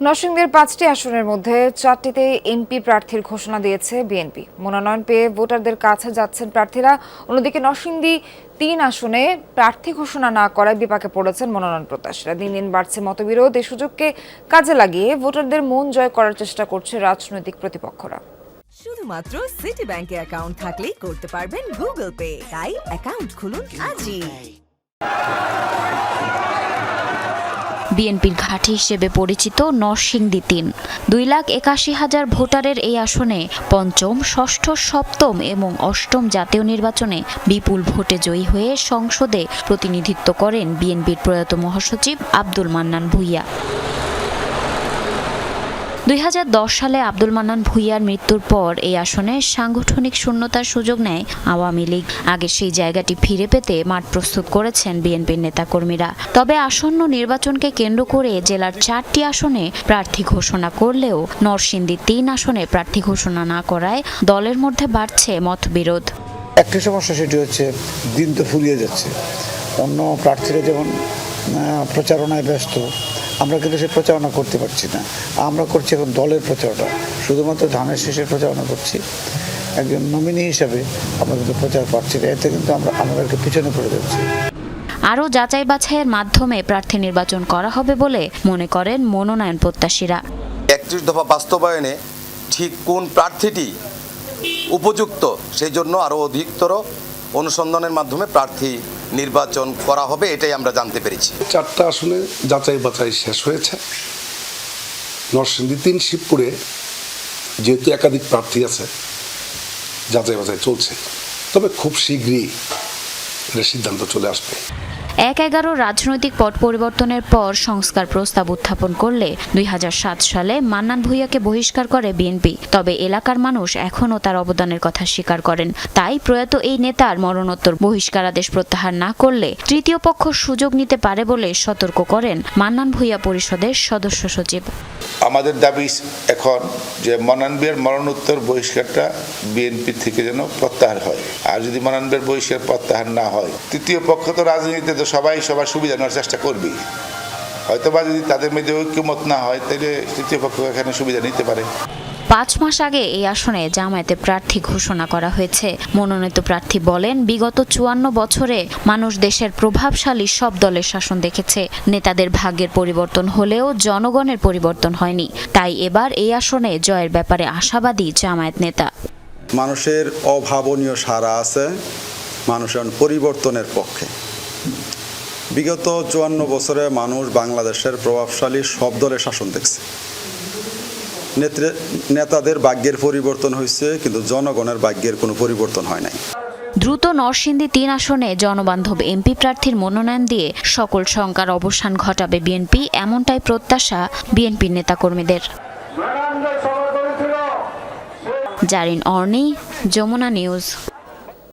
নরসিংদীর পাঁচটি আসনের মধ্যে চারটিতে এমপি প্রার্থীর ঘোষণা দিয়েছে বিএনপি। মনোনয়ন পেয়ে ভোটারদের কাছে যাচ্ছেন প্রার্থীরা। অন্যদিকে নরসিংদী তিন আসনে প্রার্থী ঘোষণা না করায় বিপাকে পড়েছেন মনোনয়ন প্রত্যাশীরা। দিন দিন বাড়ছে মতবিরোধ। এই সুযোগকে কাজে লাগিয়ে ভোটারদের মন জয় করার চেষ্টা করছে রাজনৈতিক প্রতিপক্ষরা। শুধুমাত্র সিটি ব্যাংকে অ্যাকাউন্ট থাকলেই করতে পারবেন গুগল পে তাই অ্যাকাউন্ট খুলুন আজই। বিএনপির ঘাঁটি হিসেবে পরিচিত নরসিংদী তিন। দুই লাখ একাশি হাজার ভোটারের এই আসনে পঞ্চম, ষষ্ঠ, সপ্তম এবং অষ্টম জাতীয় নির্বাচনে বিপুল ভোটে জয়ী হয়ে সংসদে প্রতিনিধিত্ব করেন বিএনপির প্রয়াত মহাসচিব আব্দুল মান্নান ভুইয়া। দু হাজার দশ সালে আব্দুল মান্নান ভুইয়ার মৃত্যুর পর এই আসনে সাংগঠনিক শূন্যতার সুযোগ নেয় আওয়ামী লীগ। আগে সেই জায়গাটি ফিরে পেতে মাঠ প্রস্তুত করেছেন বিএনপির নেতাকর্মীরা। তবে আসন্ন নির্বাচনকে কেন্দ্র করে জেলার চারটি আসনে প্রার্থী ঘোষণা করলেও নরসিংদী তিন আসনে প্রার্থী ঘোষণা না করায় দলের মধ্যে বাড়ছে মতবিরোধ। একটি সমস্যা সেটি হচ্ছে, দিন তো ফুরিয়ে যাচ্ছে। অন্য প্রার্থীরা যেমন প্রচারণায় ব্যস্ত আমরা কিন্তু সে প্রচারণা করতে পারছি না। আমরা করছি এখন দলের প্রচারণা। শুধুমাত্র ধানের শেষের প্রচারণা করছি। একজন নমিনি হিসাবে আমরা কিন্তু প্রচার পাচ্ছি না। এতে কিন্তু আমরা আমাদেরকে পিছনে পড়ে যাচ্ছি। আরও যাচাই বাছাইয়ের মাধ্যমে প্রার্থী নির্বাচন করা হবে বলে মনে করেন মনোনয়ন প্রত্যাশীরা। একত্রিশ দফা বাস্তবায়নে ঠিক কোন প্রার্থীটি উপযুক্ত সেই জন্য আরও অধিকতর অনুসন্ধানের মাধ্যমে প্রার্থী নির্বাচন করা হবে, এটাই আমরা জানতে পেরেছি। চারটা আসনে যাচাই বাছাই শেষ হয়েছে। নরসিংদী তিন, শিবপুরে যেহেতু একাধিক প্রার্থী আছে, যাচাই বাছাই চলছে। তবে খুব শীঘ্রই এটা সিদ্ধান্ত চলে আসবে। এক এগারো রাজনৈতিক পট পরিবর্তনের পর সংস্কার প্রস্তাব উত্থাপন করলে দুই হাজার সাত সালে মান্নান ভূঁইয়াকে বহিষ্কার করে বিএনপি। তবে এলাকার মানুষ এখনও তার অবদানের কথা স্বীকার করেন। তাই প্রয়াত এই নেতার মরণোত্তর বহিষ্কারাদেশ প্রত্যাহার না করলে তৃতীয় পক্ষ সুযোগ নিতে পারে বলে সতর্ক করেন মান্নান ভূঁইয়া পরিষদের সদস্য সচিব। আমাদের দাবি এখন যে মনানবিয়ার মরণোত্তর বহিষ্কারটা বিএনপি থেকে যেন প্রত্যাহার হয়। আর যদি মনানবিয়ার বহিষ্কার প্রত্যাহার না হয়, তৃতীয় পক্ষ তো রাজনীতিতে তো সবাই সবার সুবিধা নেওয়ার চেষ্টা করবেই। হয়তোবা যদি তাদের মধ্যে ঐক্যমত না হয় তাহলে তৃতীয় পক্ষ এখানে সুবিধা নিতে পারে। পাঁচ মাস আগে এই আসনে জামায়াতে প্রার্থী ঘোষণা করা হয়েছে। মনোনীত প্রার্থী বলেন, বিগত চুয়ান্ন বছরে মানুষ দেশের প্রভাবশালী সব দলের শাসন দেখেছে। নেতাদের ভাগ্যের পরিবর্তন হলেও জনগণের পরিবর্তন হয়নি। তাই এবার এই আসনে জয়ের ব্যাপারে আশাবাদী জামায়াত নেতা। মানুষের অভাবনীয় সারা আছে, মানুষের পরিবর্তনের পক্ষে। বিগত চুয়ান্ন বছরে মানুষ বাংলাদেশের প্রভাবশালী সব দলের শাসন দেখছে। নেত্রে- নেতাদের ভাগ্যের পরিবর্তন হয়েছে কিন্তু জনগণের ভাগ্যের কোনো পরিবর্তন হয় নাই। দ্রুত নরসিংদী তিন আসনে জনবান্ধব এমপি প্রার্থীর মনোনয়ন দিয়ে সকল শঙ্কার অবসান ঘটাবে বিএনপি এমনটাই প্রত্যাশা বিএনপির নেতাকর্মীদের। জারিন অর্নি যমুনা নিউজ।